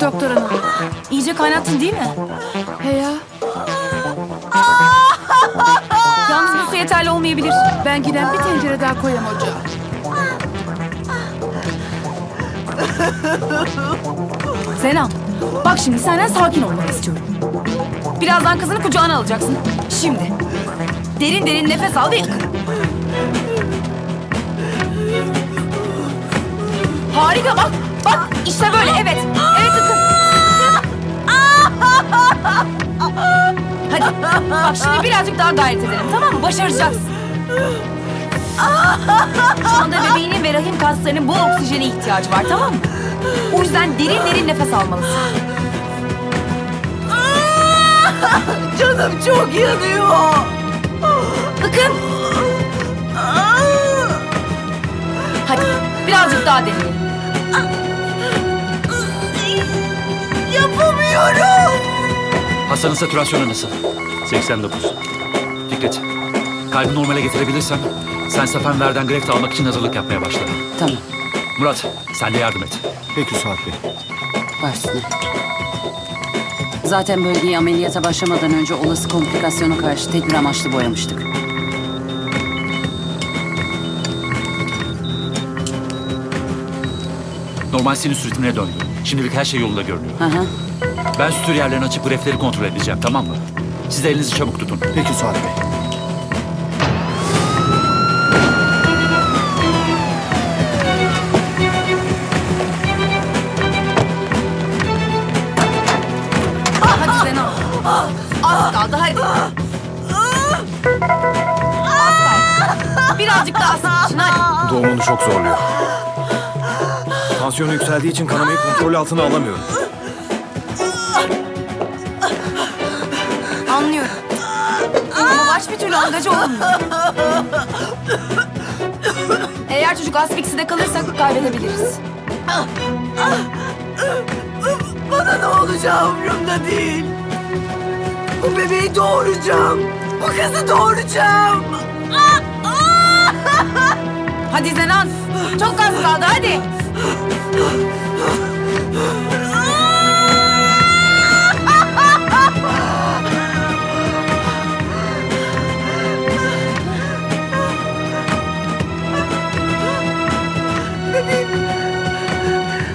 Buyur doktor hanım. İyice kaynattın değil mi? He ya. Yalnız bu su yeterli olmayabilir. Ben giden bir tencere daha koyayım ocağa. Zenan, bak şimdi senden sakin olmanı istiyorum. Birazdan kızını kucağına alacaksın. Şimdi. Derin derin nefes al ve yakın. Harika bak. Bak işte böyle Hadi bak şimdi birazcık daha gayret edelim tamam mı? Başaracaksın. Şu anda bebeğinin ve rahim kaslarının bol oksijene ihtiyacı var tamam mı? O yüzden derin derin nefes almalısın. Canım çok yanıyor. Bakın. Hadi birazcık daha deneyelim. Hastanın satürasyonu nasıl? 89. Fikret, kalbi normale getirebilirsen sen Safenver'den greft almak için hazırlık yapmaya başla. Tamam. Murat, sen de yardım et. Peki Suat Bey. Başsın. Zaten bölgeyi ameliyata başlamadan önce olası komplikasyona karşı tedbir amaçlı boyamıştık. Normal sinüs ritmine döndü. Şimdilik her şey yolunda görünüyor. Hı hı. Ben sütür yerlerini açıp grefleri kontrol edeceğim, tamam mı? Siz de elinizi çabuk tutun. Peki Suat Bey. Hadi Zenan. Az kaldı hadi. Az kaldı. Birazcık daha sıkışın hadi. Doğumunu çok zorluyor. Tansiyonu yükseldiği için kanamayı kontrol altına alamıyorum. Anlıyorum. Ama baş bir türlü angaja olmuyor. Eğer çocuk asfikside kalırsa kaybedebiliriz. Bana ne olacağı umurumda değil. Bu bebeği doğuracağım. Bu kızı doğuracağım. Hadi Zenan. Çok az kaldı hadi.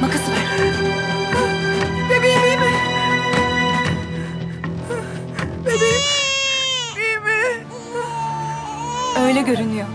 Makası ver. Bebeğim iyi mi? Bebeğim iyi mi? Öyle görünüyor.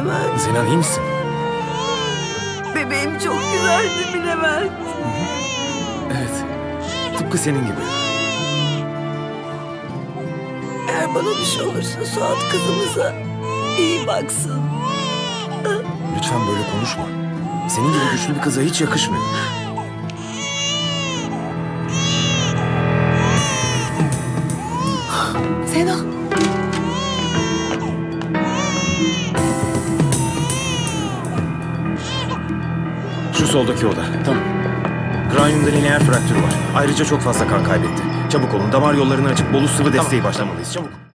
Levent. Zenan iyi misin? Bebeğim çok güzel değil mi Levent? Evet. Tıpkı senin gibi. Eğer bana bir şey olursa Suat kızımıza iyi baksın. Lütfen böyle konuşma. Senin gibi güçlü bir kıza hiç yakışmıyor. Soldaki oda. Tamam. Kraniumda lineer fraktür var. Ayrıca çok fazla kan kaybetti. Çabuk olun. Damar yollarını açıp bolus sıvı desteği başlamalıyız. Çabuk.